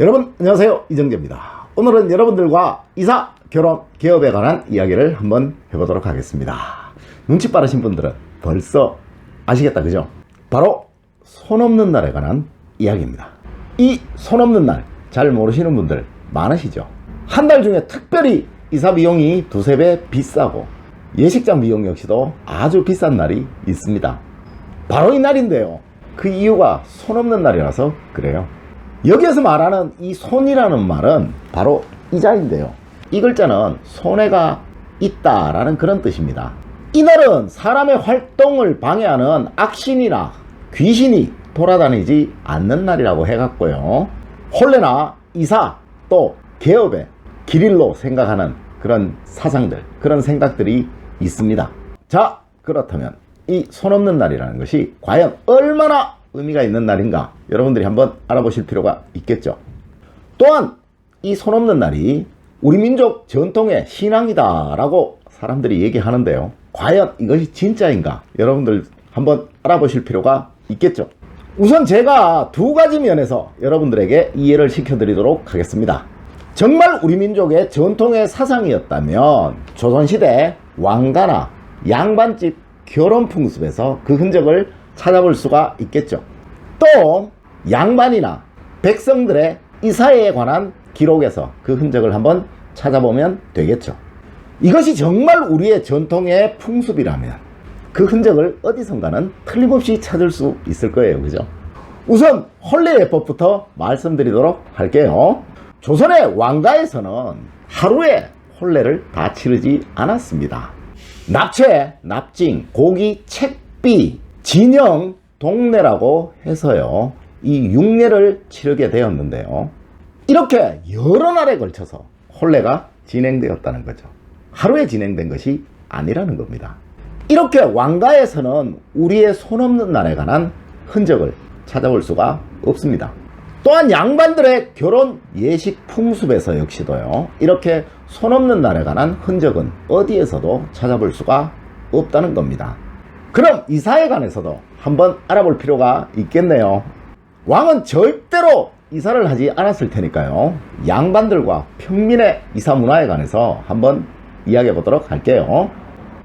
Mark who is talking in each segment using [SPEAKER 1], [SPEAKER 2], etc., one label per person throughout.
[SPEAKER 1] 여러분 안녕하세요. 이정재입니다. 오늘은 여러분들과 이사 결혼 개업에 관한 이야기를 한번 해보도록 하겠습니다. 눈치 빠르신 분들은 벌써 아시겠다 그죠? 바로 손 없는 날에 관한 이야기입니다. 이 손 없는 날 잘 모르시는 분들 많으시죠? 한 달 중에 특별히 이사 비용이 두세 배 비싸고 예식장 비용 역시도 아주 비싼 날이 있습니다. 바로 이 날인데요. 그 이유가 손 없는 날이라서 그래요 여기에서 말하는 이 손이라는 말은 바로 이자인데요. 이 글자는 손해가 있다라는 그런 뜻입니다. 이날은 사람의 활동을 방해하는 악신이나 귀신이 돌아다니지 않는 날이라고 해갖고요. 혼례나 이사 또 개업의 길일로 생각하는 그런 사상들, 그런 생각들이 있습니다. 자, 그렇다면 이 손 없는 날이라는 것이 과연 얼마나 의미가 있는 날인가 여러분들이 한번 알아보실 필요가 있겠죠. 또한 이 손 없는 날이 우리 민족 전통의 신앙이다라고 사람들이 얘기하는데요. 과연 이것이 진짜인가 여러분들 한번 알아보실 필요가 있겠죠. 우선 제가 두 가지 면에서 여러분들에게 이해를 시켜드리도록 하겠습니다. 정말 우리 민족의 전통의 사상이었다면 조선시대 왕가나 양반집 결혼 풍습에서 그 흔적을 찾아볼 수가 있겠죠. 또 양반이나 백성들의 이사회에 관한 기록에서 그 흔적을 한번 찾아보면 되겠죠. 이것이 정말 우리의 전통의 풍습이라면 그 흔적을 어디선가는 틀림없이 찾을 수 있을 거예요. 그죠? 우선 혼례예법부터 말씀드리도록 할게요. 조선의 왕가에서는 하루에 혼례를 다 치르지 않았습니다. 납체, 납징, 고기, 책비, 진영, 동네라고 해서요. 이 육례를 치르게 되었는데요. 이렇게 여러 날에 걸쳐서 혼례가 진행되었다는 거죠. 하루에 진행된 것이 아니라는 겁니다. 이렇게 왕가에서는 우리의 손 없는 날에 관한 흔적을 찾아볼 수가 없습니다. 또한 양반들의 결혼 예식 풍습에서 역시도요. 이렇게 손 없는 날에 관한 흔적은 어디에서도 찾아볼 수가 없다는 겁니다. 그럼 이사에 관해서도 한번 알아볼 필요가 있겠네요. 왕은 절대로 이사를 하지 않았을 테니까요. 양반들과 평민의 이사 문화에 관해서 한번 이야기해 보도록 할게요.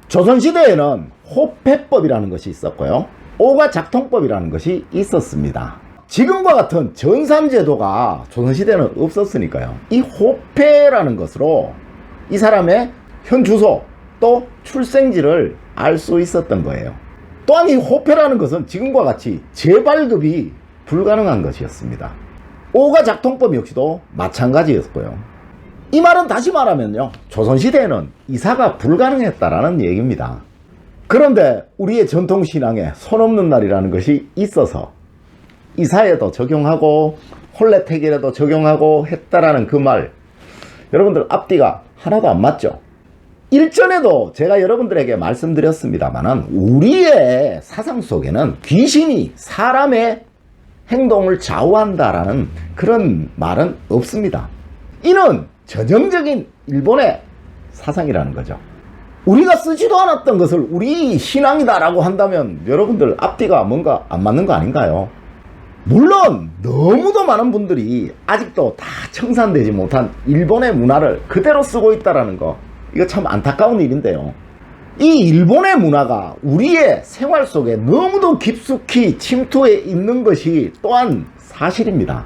[SPEAKER 1] 조선시대에는 호패법이라는 것이 있었고요. 오가 작통법이라는 것이 있었습니다. 지금과 같은 전산제도가 조선시대는 없었으니까요. 이 호패라는 것으로 이 사람의 현 주소 또 출생지를 알 수 있었던 거예요. 또한 이 호패라는 것은 지금과 같이 재발급이 불가능한 것이었습니다. 오가 작통법 역시도 마찬가지였고요. 이 말은 다시 말하면요. 조선시대에는 이사가 불가능했다라는 얘기입니다. 그런데 우리의 전통신앙에 손 없는 날이라는 것이 있어서 이사에도 적용하고 홀레택일에도 적용하고 했다라는 그 말 여러분들 앞뒤가 하나도 안 맞죠? 일전에도 제가 여러분들에게 말씀드렸습니다만은 우리의 사상 속에는 귀신이 사람의 행동을 좌우한다라는 그런 말은 없습니다. 이는 전형적인 일본의 사상이라는 거죠. 우리가 쓰지도 않았던 것을 우리 신앙이다라고 한다면 여러분들 앞뒤가 뭔가 안 맞는 거 아닌가요? 물론 너무도 많은 분들이 아직도 다 청산되지 못한 일본의 문화를 그대로 쓰고 있다라는 거 이거 참 안타까운 일인데요. 이 일본의 문화가 우리의 생활 속에 너무도 깊숙이 침투해 있는 것이 또한 사실입니다.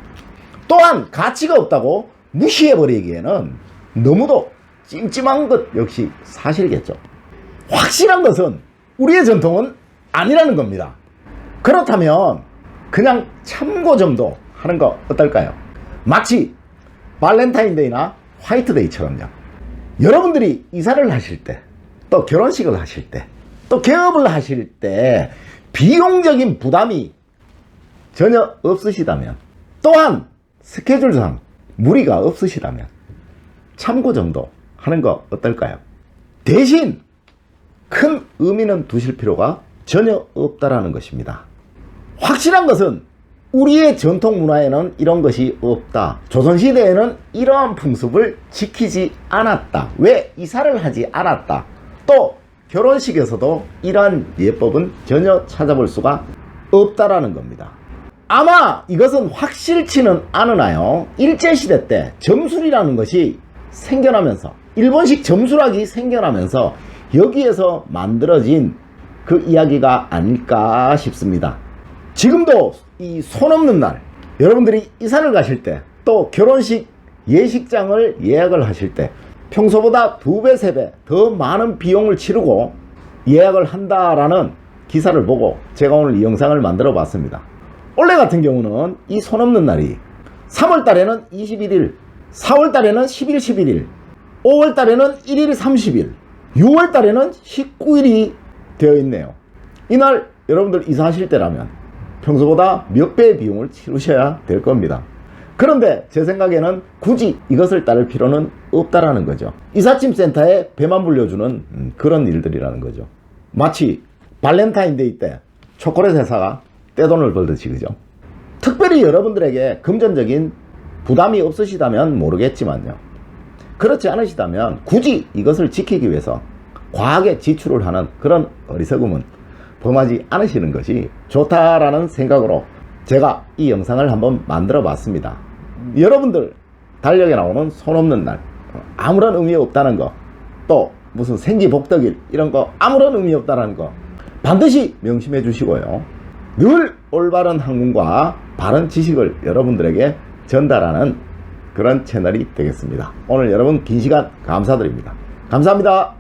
[SPEAKER 1] 또한 가치가 없다고 무시해버리기에는 너무도 찜찜한 것 역시 사실이겠죠. 확실한 것은 우리의 전통은 아니라는 겁니다. 그렇다면 그냥 참고 정도 하는 거 어떨까요? 마치 발렌타인데이나 화이트데이처럼요. 여러분들이 이사를 하실 때, 또 결혼식을 하실 때, 또 개업을 하실 때 비용적인 부담이 전혀 없으시다면, 또한 스케줄상 무리가 없으시다면 참고 정도 하는 거 어떨까요? 대신 큰 의미는 두실 필요가 전혀 없다라는 것입니다. 확실한 것은 우리의 전통 문화에는 이런 것이 없다. 조선시대에는 이러한 풍습을 지키지 않았다. 왜 이사를 하지 않았다. 또 결혼식에서도 이러한 예법은 전혀 찾아볼 수가 없다라는 겁니다. 아마 이것은 확실치는 않으나요. 일제시대 때 점술이라는 것이 생겨나면서 일본식 점술학이 생겨나면서 여기에서 만들어진 그 이야기가 아닐까 싶습니다. 지금도 이 손 없는 날 여러분들이 이사를 가실 때 또 결혼식 예식장을 예약을 하실 때 평소보다 두 배, 세 배 더 많은 비용을 치르고 예약을 한다라는 기사를 보고 제가 오늘 이 영상을 만들어 봤습니다. 원래 같은 경우는 이 손 없는 날이 3월 달에는 21일, 4월 달에는 10일, 11일, 5월 달에는 1일, 30일, 6월 달에는 19일이 되어 있네요. 이날 여러분들 이사하실 때라면 평소보다 몇 배의 비용을 치르셔야 될 겁니다. 그런데 제 생각에는 굳이 이것을 따를 필요는 없다라는 거죠. 이삿짐 센터에 배만 불려주는 음, 그런 일들이라는 거죠. 마치 발렌타인데이 때 초콜릿 회사가 떼돈을 벌듯이 그죠. 특별히 여러분들에게 금전적인 부담이 없으시다면 모르겠지만요. 그렇지 않으시다면 굳이 이것을 지키기 위해서 과하게 지출을 하는 그런 어리석음은 범하지 않으시는 것이 좋다라는 생각으로 제가 이 영상을 한번 만들어 봤습니다. 여러분들 달력에 나오는 손 없는 날 아무런 의미 없다는 거 또 무슨 생기복덕일 이런 거 아무런 의미 없다는 거 반드시 명심해 주시고요. 늘 올바른 학문과 바른 지식을 여러분들에게 전달하는 그런 채널이 되겠습니다. 오늘 여러분 긴 시간 감사드립니다. 감사합니다.